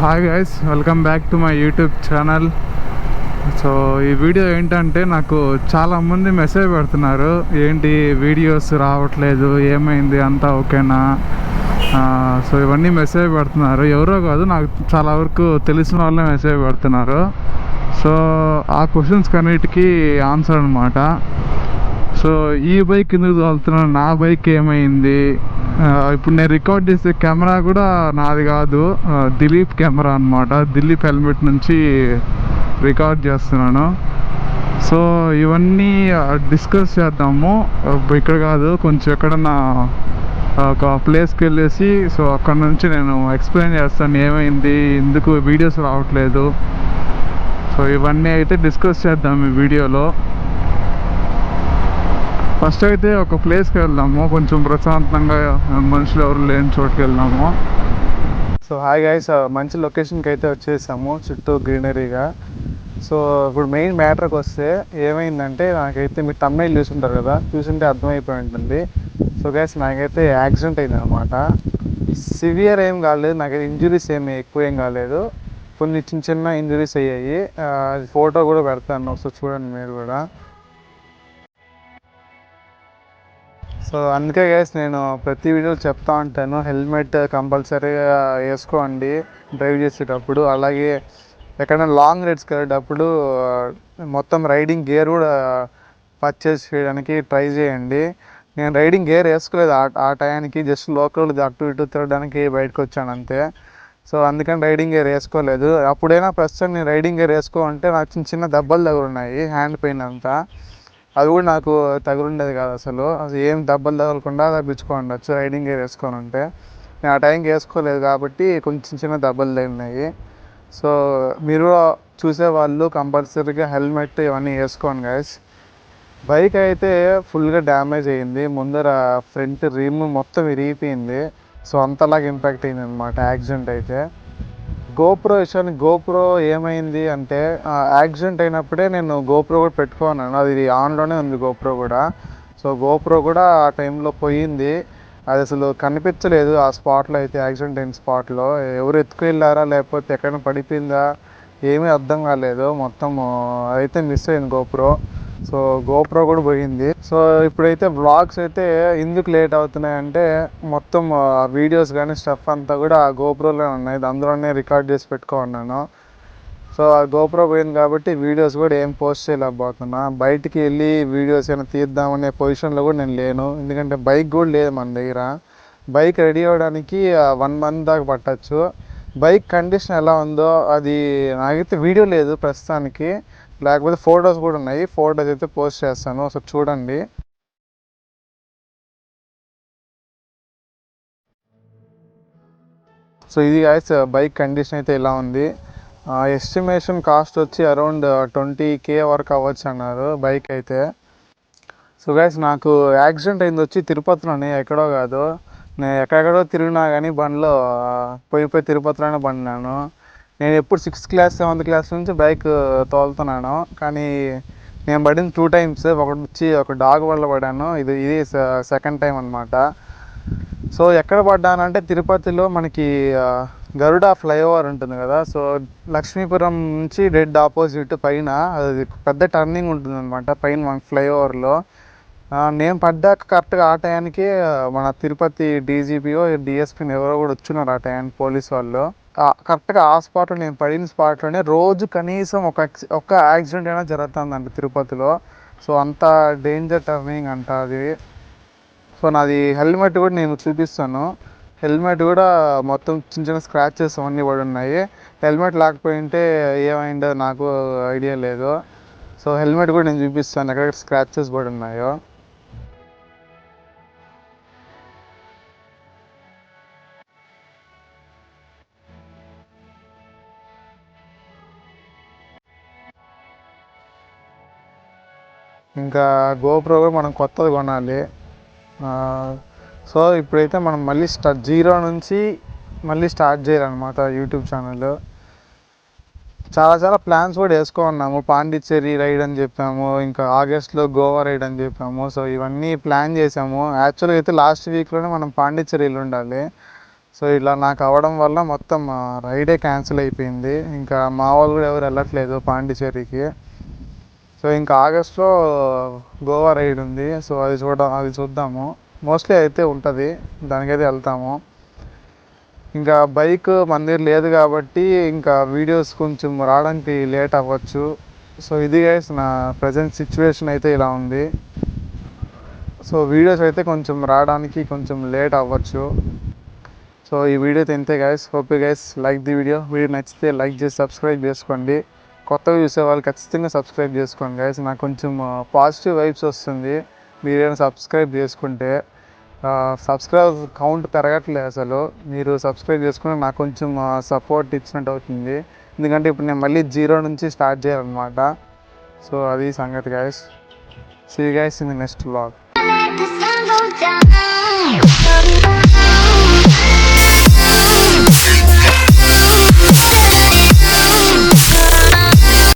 Hi guys welcome back to my YouTube channel so ఈ video ఏంటంటే నాకు చాలా మంది మెసేజ్ పెడుతున్నారు. ఏంటి వీడియోస్ రావట్లేదు ఏమైంది అంతా ఓకేనా సో ఇవన్నీ మెసేజ్ పెడుతున్నారు. ఎవరో కాదు నాకు చాలా వరకు తెలిసిన వాళ్ళే మెసేజ్ పెడుతున్నారు. సో ఆ క్వశ్చన్స్ అన్నిటికీ ఆన్సర్ అనమాట సో ఈ బైక్ ఎందుకు తోలుతున్నాను నా బైక్ ఏమైంది? ఇప్పుడు నేను రికార్డ్ చేసే కెమెరా కూడా నాది కాదు. దిలీప్ కెమెరా అనమాట దిలీప్ హెల్మెట్ నుంచి రికార్డ్ చేస్తున్నాను. సో ఇవన్నీ డిస్కస్ చేద్దాము. ఇక్కడ కాదు కొంచెం ఎక్కడన్నా ఒక ప్లేస్కి వెళ్ళేసి సో అక్కడ నుంచి నేను ఎక్స్ప్లెయిన్ చేస్తాను ఏమైంది ఎందుకు వీడియోస్ రావట్లేదు. సో ఇవన్నీ అయితే డిస్కస్ చేద్దాం ఈ వీడియోలో ఫస్ట్ అయితే ఒక ప్లేస్కి వెళ్దాము. కొంచెం ప్రశాంతంగా మనుషులు ఎవరు లేని చోటుకి వెళ్దాము. సో హాయ్ గైస్ మంచి లొకేషన్కి అయితే వచ్చేసాము. చుట్టూ గ్రీనరీగా సో ఇప్పుడు మెయిన్ మ్యాటర్కి వస్తే ఏమైందంటే నాకైతే మీరు తమ్మైల్ చూసుంటారు కదా? చూసుంటే అర్థమైపోయి ఉంటుంది. సో గైస్ నాకైతే యాక్సిడెంట్ అయింది అనమాట సివియర్ ఏం కాలేదు. నాకైతే ఇంజురీస్ ఏమి ఎక్కువ ఏం కాలేదు. కొన్ని చిన్న చిన్న ఇంజురీస్ అయ్యాయి. Uh, ఫోటో కూడా పెడతాను. ఒకసారి చూడండి మీరు కూడా. సో అందుకే గైస్ నేను ప్రతి వీడియోలో చెప్తా ఉంటాను. హెల్మెట్ కంపల్సరీగా వేసుకోండి డ్రైవ్ చేసేటప్పుడు. అలాగే ఎక్కడైనా లాంగ్ రైడ్స్కి వెళ్ళేటప్పుడు మొత్తం రైడింగ్ గేర్ కూడా పర్చేస్ చేయడానికి ట్రై చేయండి. నేను రైడింగ్ గేర్ వేసుకోలేదు ఆ ఆ టయానికి. జస్ట్ లోకల్ అటు ఇటు తిరగడానికి బయటకు వచ్చాను అంతే. సో అందుకని రైడింగ్ గేర్ వేసుకోలేదు. అప్పుడైనా ప్రస్తుతం నేను రైడింగ్ గేర్ వేసుకో అంటే నాకు చిన్న చిన్న దెబ్బలు దగ్గర ఉన్నాయి హ్యాండ్ పెయిన్ అంతా. అది కూడా నాకు తగులుండేది కాదు అసలు. అది ఏం దెబ్బలు తగలకుండా తప్పించుకోండొచ్చు రైడింగ్ గేర్ వేసుకొని ఉంటే. నేను ఆ టైంకి వేసుకోలేదు కాబట్టి కొంచెం చిన్న దెబ్బలు తగిలినాయి. సో మీరు చూసేవాళ్ళు కంపల్సరీగా హెల్మెట్ ఇవన్నీ వేసుకోండి గైస్ బైక్ అయితే ఫుల్గా డ్యామేజ్ అయ్యింది ముందర ఫ్రంట్ రిమ్ మొత్తం విరిగిపోయింది. సో అంతలాగా ఇంపాక్ట్ అయింది అనమాట యాక్సిడెంట్ అయితే. గోప్రో విషయాన్ని గోప్రో ఏమైంది అంటే యాక్సిడెంట్ అయినప్పుడే నేను గోప్రో కూడా పెట్టుకున్నాను. అది ఆన్లోనే ఉంది గోప్రో కూడా. సో గోప్రో కూడా ఆ టైంలో పోయింది. అది అసలు కనిపించలేదు ఆ స్పాట్లో అయితే యాక్సిడెంట్ అయిన స్పాట్లో. ఎవరు ఎత్తుకెళ్ళారా లేకపోతే ఎక్కడైనా పడిపోయిందా ఏమీ అర్థం కాలేదు. మొత్తం అయితే మిస్ అయింది గోప్రో. సో గోప్రో కూడా పోయింది. సో ఇప్పుడైతే వ్లాగ్స్ అయితే ఎందుకు లేట్ అవుతున్నాయంటే మొత్తం వీడియోస్ కానీ స్టఫ్ అంతా కూడా ఆ గోప్రోలో ఉన్నాయి. అందులోనే రికార్డ్ చేసి పెట్టుకున్నాను సో ఆ గోప్రో పోయింది కాబట్టి వీడియోస్ కూడా ఏం పోస్ట్ చేయలేకపోతున్నా. బయటికి వెళ్ళి వీడియోస్ ఏమైనా తీద్దామనే పొజిషన్లో కూడా నేను లేను. ఎందుకంటే బైక్ కూడా లేదు మన దగ్గర. బైక్ రెడీ అవ్వడానికి వన్ మంత్ దాకా పట్టచ్చు. బైక్ కండిషన్ ఎలా ఉందో అది నాకైతే వీడియో లేదు ప్రస్తుతానికి. లేకపోతే ఫొటోస్ కూడా ఉన్నాయి. ఫొటోస్ అయితే పోస్ట్ చేస్తాను. ఒకసారి చూడండి. సో ఇది గాయస్ బైక్ కండిషన్ అయితే ఇలా ఉంది. ఎస్టిమేషన్ కాస్ట్ వచ్చి అరౌండ్ ట్వంటీ కే వరకు అవ్వచ్చు అన్నారు బైక్ అయితే. సో గైస్ నాకు యాక్సిడెంట్ అయింది వచ్చి తిరుపతిలోనే ఎక్కడో కాదు. నేను ఎక్కడెక్కడో తిరిగినా కానీ బండిలో పోయిపోయి పోయి పోయి తిరుపతిలోనే బండినాను. నేను ఎప్పుడు సిక్స్త్ క్లాస్ సెవెంత్ క్లాస్ నుంచి బైక్ uh, తోలుతున్నాను. కానీ నేను పడింది టూ టైమ్స్ ఒకటి వచ్చి ఒక డాగ్ వల్ల పడాను. ఇది ఇది సెకండ్ టైం అనమాట సో ఎక్కడ పడ్డానంటే తిరుపతిలో మనకి uh, గరుడ ఫ్లైఓవర్ ఉంటుంది కదా. సో లక్ష్మీపురం నుంచి డెడ్ ఆపోజిట్ పైన అది పెద్ద టర్నింగ్ ఉంటుంది అనమాట పైన ఫ్లైఓవర్లో. నేను పడ్డాక కరెక్ట్గా ఆ టయానికి మన తిరుపతి డీజీపీఓ డిఎస్పీని ఎవరో కూడా వచ్చినారు ఆ టయానికి పోలీస్ వాళ్ళు. కరెక్ట్గా ఆ స్పాట్లో నేను పడిన స్పాట్లోనే రోజు కనీసం ఒక ఒక యాక్సిడెంట్ అయినా జరుగుతుందంట తిరుపతిలో. సో అంత డేంజర్ టర్నింగ్ అంట అది. సో నాది హెల్మెట్ కూడా నేను చూపిస్తాను. హెల్మెట్ కూడా మొత్తం చిన్న చిన్న స్క్రాచెస్ అవన్నీ పడి ఉన్నాయి. హెల్మెట్ లేకపోయింటే ఏమైందో నాకు ఐడియా లేదు. సో హెల్మెట్ కూడా నేను చూపిస్తాను ఎక్కడ స్క్రాచెస్ పడి ఉన్నాయో. ఇంకా గోప్రో కూడా మనం కొత్తది కొనాలి. సో ఇప్పుడైతే మనం మళ్ళీ స్టార్ట్ జీరో నుంచి మళ్ళీ స్టార్ట్ చేయాలన్నమాట యూట్యూబ్ ఛానల్. చాలా చాలా ప్లాన్స్ కూడా వేసుకున్నాము. పాండిచ్చేరి రైడ్ అని చెప్పాము ఇంకా ఆగస్ట్లో గోవా రైడ్ అని చెప్పాము. సో ఇవన్నీ ప్లాన్ చేసాము. యాక్చువల్గా అయితే లాస్ట్ వీక్లోనే మనం పాండిచ్చేరిలో ఉండాలి. సో ఇలా నాకు అవ్వడం వల్ల మొత్తం రైడే క్యాన్సిల్ అయిపోయింది. ఇంకా మా వాళ్ళు కూడా ఎవరు వెళ్ళట్లేదు పాండిచ్చేరికి. సో ఇంకా ఆగస్ట్లో గోవా రైడ్ ఉంది. సో అది చూడ అది చూద్దాము. మోస్ట్లీ అయితే ఉంటుంది. దానికైతే వెళ్తాము. ఇంకా బైక్ మన దగ్గర లేదు కాబట్టి ఇంకా వీడియోస్ కొంచెం రావడానికి లేట్ అవ్వచ్చు. సో ఇది గైస్ నా ప్రజెంట్ సిచ్యువేషన్ అయితే ఇలా ఉంది. సో వీడియోస్ అయితే కొంచెం రావడానికి కొంచెం లేట్ అవ్వచ్చు. సో ఈ వీడియో తింతే guys hope guys like the video video నచ్చితే లైక్ చేసి సబ్స్క్రైబ్ చేసుకోండి. కొత్తగా చూసే వాళ్ళు ఖచ్చితంగా సబ్స్క్రైబ్ చేసుకోండి గైస్ నాకు కొంచెం పాజిటివ్ వైబ్స్ వస్తుంది. మీరేమైనా సబ్స్క్రైబ్ చేసుకుంటే సబ్స్క్రైబ్ కౌంట్ పెరగట్లేదు అసలు. మీరు సబ్స్క్రైబ్ చేసుకుంటే నాకు కొంచెం సపోర్ట్ ఇచ్చినట్టు అవుతుంది. ఎందుకంటే ఇప్పుడు నేను మళ్ళీ జీరో నుంచి స్టార్ట్ చేయాలన్నమాట. సో అది సంగతి guys see guys in the next blog